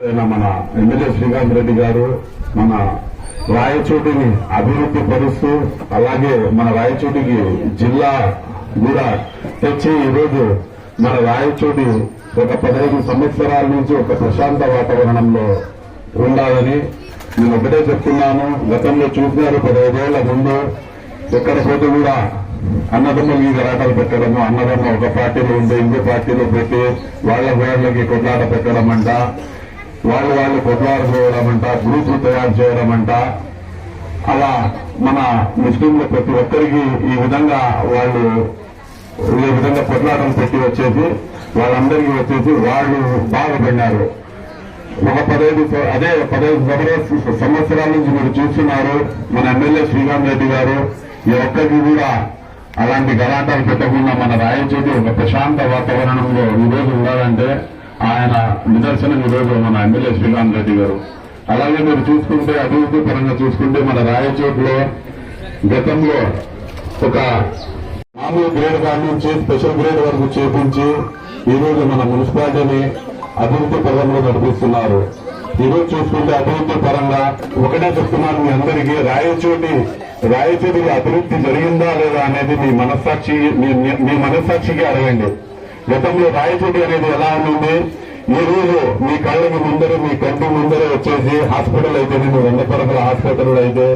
మన ఎమ్మెల్యే శ్రీకాంత్ రెడ్డి గారు మన రాయచోటిని అభివృద్ధి పరుస్తూ అలాగే మన రాయచోటికి జిల్లా కూడా తెచ్చి ఈరోజు మన రాయచోటి ఒక పదహైదు సంవత్సరాల నుంచి ఒక ప్రశాంత వాతావరణంలో ఉండాలని నేను ఒకటే చెప్తున్నాను. గతంలో చూసినారు పదహైదేళ్ళ ముందు ఎక్కడ పోతే కూడా అన్నదమ్మ మీద రాటలు పెట్టడము అన్నదమ్మ ఒక పార్టీలో ఉంటే ఇంకో పార్టీలో పెట్టి వాళ్ళ వేళ్ళకి కొట్లాట పెట్టడం అంట వాళ్ళు వాళ్ళు కొట్లాడుకోవడం అంట గ్రూపులు తయారు చేయడం అంట అలా మన ముస్లింలు ప్రతి ఒక్కరికి ఈ విధంగా వాళ్ళు ఈ విధంగా పొట్లాటం పెట్టి వచ్చేసి వాళ్ళందరికీ వచ్చేసి వాళ్ళు బాధపడినారు. ఒక పదహైదు అదే పదహైదు సంవత్సరాల- నుంచి మీరు చూస్తున్నారు మన ఎమ్మెల్యే శ్రీరామ్ రెడ్డి గారు. ఈ ఒక్కరికి కూడా అలాంటి గలాటాలు పెట్టకుండా మన రాయచోటి ఒక ప్రశాంత వాతావరణంలో ఈరోజు ఉండాలంటే ఆయన నిదర్శనం ఈరోజు మన ఎమ్మెల్యే శ్రీరామ్ రెడ్డి గారు. అలాగే మీరు చూసుకుంటే అభివృద్ధి పరంగా చూసుకుంటే మన రాయచోట్లో గతంలో ఒక మామూలు గ్రేడ్ కాడ నుంచి స్పెషల్ గ్రేడ్ వరకు చేపించి ఈరోజు మన మున్సిపాలిటీని అభివృద్ధి పరంలో నడిపిస్తున్నారు. ఈ రోజు చూసుకుంటే అభివృద్ధి పరంగా ఒకటే చెప్తున్నాను మీ అందరికీ రాయచోటి రాయచోటికి అభివృద్ధి జరిగిందా లేదా అనేది మీ మనస్సాక్షి మీ మీ మనస్సాక్షికి అడగండి. గతంలో రాయచోటి అనేది ఎలా ఉంది ఈ రోజు మీ కళ్ళకి ముందర మీ కంటి ముందర వచ్చేసి హాస్పిటల్ అయితే నేను వంద పరకల హాస్పిటల్ అయితే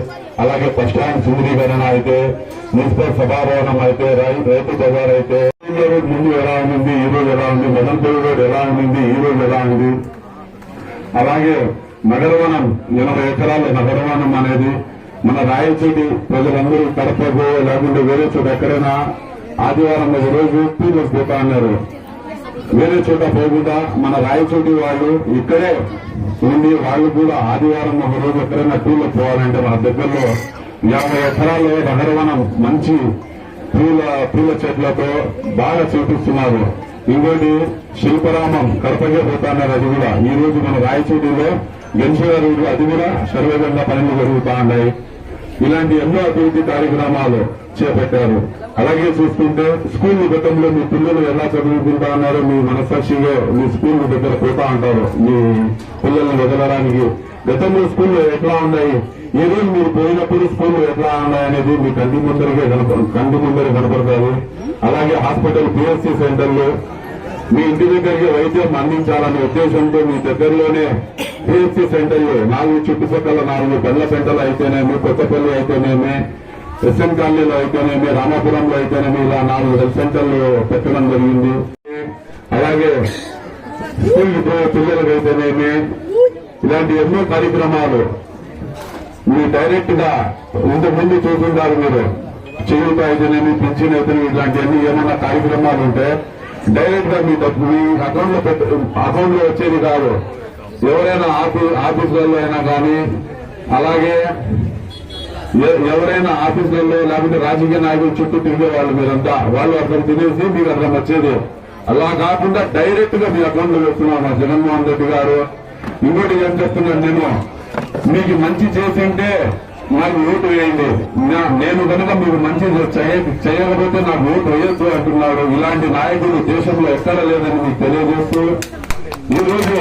అలాగే బస్ స్టాండ్ సుందరీకరణ అయితే మున్సిపల్ సభాభవనం అయితే రైతు బజార్ అయితే. ముందు ఎలా ఉంది ఈ రోజు ఎలా ఉంది? మదన్పల్లి రోడ్ ఎలా ఉంది ఈ రోజు ఎలా ఉంది? అలాగే నగరవనం ఎనభై ఎకరాల నగరవనం అనేది మన రాయచోటి ప్రజలందరూ కడపకు లేకుంటే వేరే చోట ఎక్కడైనా ఆదివారం ఒక రోజు పీలకు పోతా అన్నారు. వేరే చోట పోకుండా మన రాయచోటి వాళ్ళు ఇక్కడే ఉండి వాళ్ళు కూడా ఆదివారం ఒక రోజు ఎక్కడైనా టూర్లో పోవాలంటే మన దగ్గరలో యాభై ఎకరాల్లో నగరవనం మంచి పూల పూల చెట్లతో బాగా చూపిస్తున్నారు. ఇంకోటి శిల్పరామం కడపగే పోతున్నారు అది కూడా. ఈ రోజు మన రాయచోటిలో గెలిచేవారు అది కూడా సర్వేగంగా పనులు జరుగుతా ఉన్నాయి. ఇలాంటి ఎన్నో అభివృద్ధి కార్యక్రమాలు చేపట్టారు. అలాగే చూసుకుంటే స్కూల్ గతంలో మీ పిల్లలు ఎలా చదువుకుంటా ఉన్నారో మీ మనస్సాక్షిగా మీ స్కూల్ దగ్గర పోతా ఉంటారు మీ పిల్లల్ని వదలడానికి. గతంలో స్కూల్లో ఎట్లా ఉన్నాయి? ఈ రోజు మీరు పోయినప్పుడు స్కూల్ ఎట్లా ఉన్నాయనేది మీ కంటి ముందరకే కనప కంటి ముందర కనపడతారు. అలాగే హాస్పిటల్ పిఎస్సి సెంటర్లు మీ ఇంటి దగ్గరికి వైద్యం అందించాలనే ఉద్దేశంతో మీ దగ్గరలోనే పిఎస్సి సెంటర్లు నాలుగు చుట్టుపక్కల నాలుగు బెల్ల సెంటర్లు అయితేనేమి కొత్తపల్లి అయితేనేమి ఎస్ఎన్ కాలనీలో అయితేనేమి రామాపురంలో అయితేనేమి ఇలా నాలుగు హెల్త్ సెంటర్లు పెట్టడం జరిగింది. అలాగే స్కూల్ పిల్లలకు అయితేనేమి ఇలాంటి ఎన్నో కార్యక్రమాలు మీరు డైరెక్ట్గా ఇంతకుముందు చూసుంటారు మీరు. చేయూత అయితేనేమి పింఛన్ అయితేనేమి ఇలాంటివన్నీ ఏమన్నా కార్యక్రమాలు ఉంటే డైరెక్ట్గా మీ డబ్బు మీ అకౌంట్లో అకౌంట్లో వచ్చేది కాదు. ఎవరైనా ఆఫీ ఆఫీసులలో అయినా కానీ అలాగే ఎవరైనా ఆఫీసులలో లేకుంటే రాజకీయ నాయకులు చుట్టూ తిరిగే వాళ్ళు మీరంతా వాళ్ళు అక్కడ తినేసి మీకు అక్కడ వచ్చేది అలా కాకుండా డైరెక్ట్గా మీ అకౌంట్లో వేస్తున్నాం మా జగన్మోహన్ రెడ్డి గారు. ఇంకోటి ఏం చెప్తున్నాను నేను? మీకు మంచి చేసింటే నాకు ఓటు వేయండి. నేను కనుక మీకు మంచి చేయకపోతే నాకు ఓటు వేయొచ్చు అంటున్నాడు. ఇలాంటి నాయకులు దేశంలో ఎక్కడ లేదని మీకు తెలియజేస్తూ ఈరోజు